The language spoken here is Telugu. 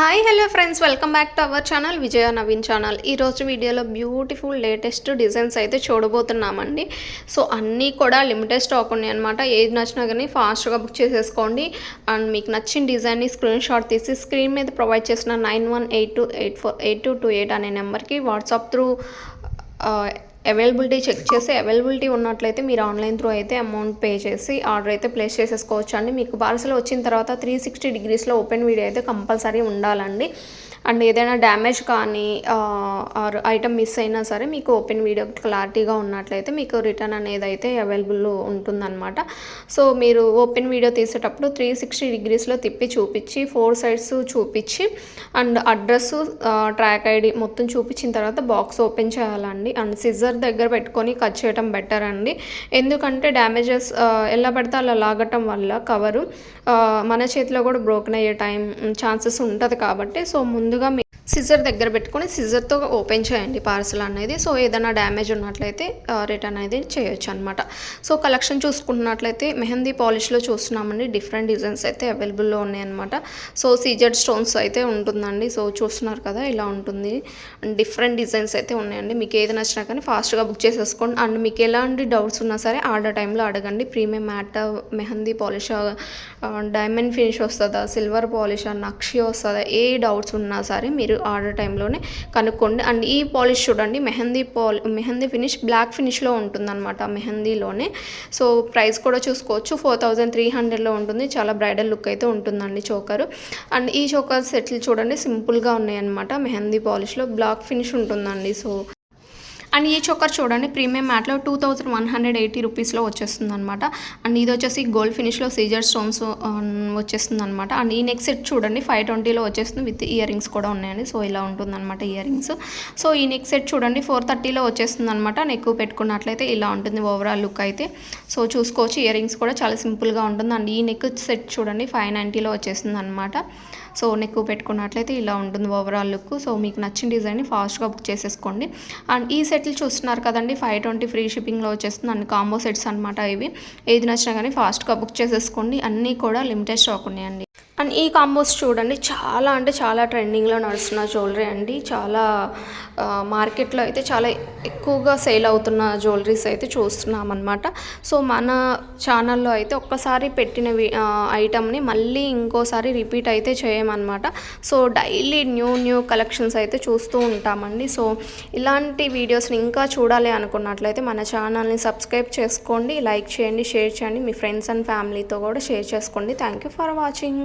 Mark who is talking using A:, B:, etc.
A: Hi hello friends welcome back to our channel Vijaya Naveen channel ఈరోజు వీడియోలో బ్యూటిఫుల్ లేటెస్ట్ డిజైన్స్ అయితే చూడబోతున్నామండి. సో అన్నీ కూడా లిమిటెడ్ స్టాక్ ఉన్నాయి అనమాట ఏది నచ్చినా కానీ ఫాస్ట్గా బుక్ చేసేసుకోండి. అండ్ మీకు నచ్చిన డిజైన్ని స్క్రీన్ షాట్ తీసి స్క్రీన్ మీద ప్రొవైడ్ చేసిన nine one eight two eight four eight two two eight అనే నెంబర్కి వాట్సాప్ త్రూ అవైలబిలిటీ చెక్ చేసి అవైలబిలిటీ ఉన్నట్లయితే మీరు ఆన్లైన్ త్రూ అయితే అమౌంట్ పే చేసి ఆర్డర్ అయితే ప్లేస్ చేసేసుకోవచ్చు అండి మీకు పార్సల్ వచ్చిన తర్వాత త్రీ సిక్స్టీ డిగ్రీస్లో ఓపెన్ వీడియో అయితే కంపల్సరీ ఉండాలండి. అండ్ ఏదైనా డ్యామేజ్ కానీ ఆర్ ఐటమ్ మిస్ అయినా సరే మీకు ఓపెన్ వీడియో క్లారిటీగా ఉన్నట్లయితే మీకు రిటర్న్ అనేది అయితే అవైలబుల్ ఉంటుందన్నమాట. సో మీరు ఓపెన్ వీడియో తీసేటప్పుడు త్రీ సిక్స్టీ డిగ్రీస్లో తిప్పి చూపించి ఫోర్ సైడ్స్ చూపించి అండ్ అడ్రస్ ట్రాక్ ఐడి మొత్తం చూపించిన తర్వాత బాక్స్ ఓపెన్ చేయాలండి. అండ్ సిజర్ దగ్గర పెట్టుకొని కట్ చేయడం బెటర్ అండి. ఎందుకంటే డ్యామేజెస్ ఎలా పడితే అలా లాగటం వల్ల కవరు మన చేతిలో కూడా బ్రోకెన్ అయ్యే టైం ఛాన్సెస్ ఉంటుంది కాబట్టి. సో ముందు ముందుగా మీ సిజర్ దగ్గర పెట్టుకొని సిజర్తో ఓపెన్ చేయండి పార్సల్ అనేది. సో ఏదైనా డ్యామేజ్ ఉన్నట్లయితే రిటర్న్ అనేది చేయొచ్చు అనమాట సో కలెక్షన్ చూసుకుంటున్నట్లయితే మెహందీ పాలిష్లో చూస్తున్నామండి. డిఫరెంట్ డిజైన్స్ అయితే అవైలబుల్లో ఉన్నాయన్నమాట సో సీజర్ స్టోన్స్ అయితే ఉంటుందండి. సో చూస్తున్నారు కదా ఇలా ఉంటుంది. డిఫరెంట్ డిజైన్స్ అయితే ఉన్నాయండి. మీకు ఏది నచ్చినా కానీ ఫాస్ట్గా బుక్ చేసేసుకోండి. అండ్ మీకు ఎలాంటి డౌట్స్ ఉన్నా సరే ఆర్డర్ టైంలో అడగండి. Premium matte mehndi polish diamond finish వస్తుందా సిల్వర్ పాలిష్ నక్షి వస్తుందా ఏ డౌట్స్ ఉన్నా సరే మీరు ఆర్డర్ టైంలోనే కనుక్కోండి. అండ్ ఈ పాలిష్ చూడండి మెహందీ పాలి మెహందీ ఫినిష్ బ్లాక్ ఫినిష్లో ఉంటుందన్నమాట మెహందీలోనే. సో ప్రైస్ కూడా చూసుకోవచ్చు. ఫోర్ థౌజండ్ త్రీ హండ్రెడ్లో ఉంటుంది. చాలా బ్రైడల్ లుక్ అయితే ఉంటుందండి చోకరు. అండ్ ఈ చోకర్ సెట్లు చూడండి సింపుల్గా ఉన్నాయన్నమాట మెహందీ పాలిష్లో. బ్లాక్ ఫినిష్ ఉంటుందండి. సో అండ్ ఈ చొక్కర్ చూడండి premium మ్యాట్లో two thousand one hundred eighty రూపీస్లో వచ్చేస్తుంది అనమాట అండ్ ఇది వచ్చేసి గోల్డ్ ఫినిష్లో సీజర్ స్టోన్స్ వచ్చేస్తుంది అనమాట అండ్ ఈ నెక్స్ట్ సెట్ చూడండి ఫైవ్ ట్వంటీలో వచ్చేస్తుంది విత్ ఇయర్ రింగ్స్ కూడా ఉన్నాయండి. సో ఇలా ఉంటుంది అనమాట ఇయర్ రింగ్స్ సో ఈ నెక్స్ట్ సెట్ చూడండి ఫోర్ థర్టీలో వచ్చేస్తుంది అనమాట నెక్ పెట్టుకున్నట్లయితే ఇలా ఉంటుంది ఓవరాల్ లుక్ అయితే. సో చూసుకోవచ్చు ఇయర్ రింగ్స్ కూడా చాలా సింపుల్గా ఉంటుంది. అండ్ ఈ నెక్ సెట్ చూడండి ఫైవ్ నైంటీలో వచ్చేస్తుంది అనమాట సో నెక్ పెట్టుకున్నట్లయితే ఇలా ఉంటుంది ఓవరాల్ లుక్ సో మీకు నచ్చిన డిజైన్ని ఫాస్ట్గా బుక్ చేసేసుకోండి. అండ్ ఈ సెట్లు చూస్తున్నారు కదండి ఫైవ్ ట్వంటీ ఫ్రీ షిప్పింగ్లో వచ్చేస్తుంది. అన్ని కాంబో సెట్స్ అనమాట ఇవి. ఏది నచ్చినా కానీ ఫాస్ట్గా బుక్ చేసేసుకోండి. అన్నీ కూడా లిమిటెడ్ స్టాక్ ఉన్నాయండి. అండ్ ఈ కాంబోస్ చూడండి చాలా అంటే చాలా ట్రెండింగ్లో నడుస్తున్న జ్యువెలరీ అండి. చాలా మార్కెట్లో అయితే చాలా ఎక్కువగా సేల్ అవుతున్న జ్యువెలరీస్ అయితే చూస్తున్నాం అనమాట సో మన ఛానల్లో అయితే ఒక్కసారి పెట్టిన ఐటమ్ని మళ్ళీ ఇంకోసారి రిపీట్ అయితే చేయమన్నమాట. So daily new new collections అయితే చూస్తూ ఉంటామండి. సో ఇలాంటి వీడియోస్ని ఇంకా చూడాలి అనుకున్నట్లయితే మన ఛానల్ని సబ్స్క్రైబ్ చేసుకోండి లైక్ చేయండి షేర్ చేయండి మీ ఫ్రెండ్స్ అండ్ ఫ్యామిలీతో కూడా షేర్ చేసుకోండి. Thank you for watching.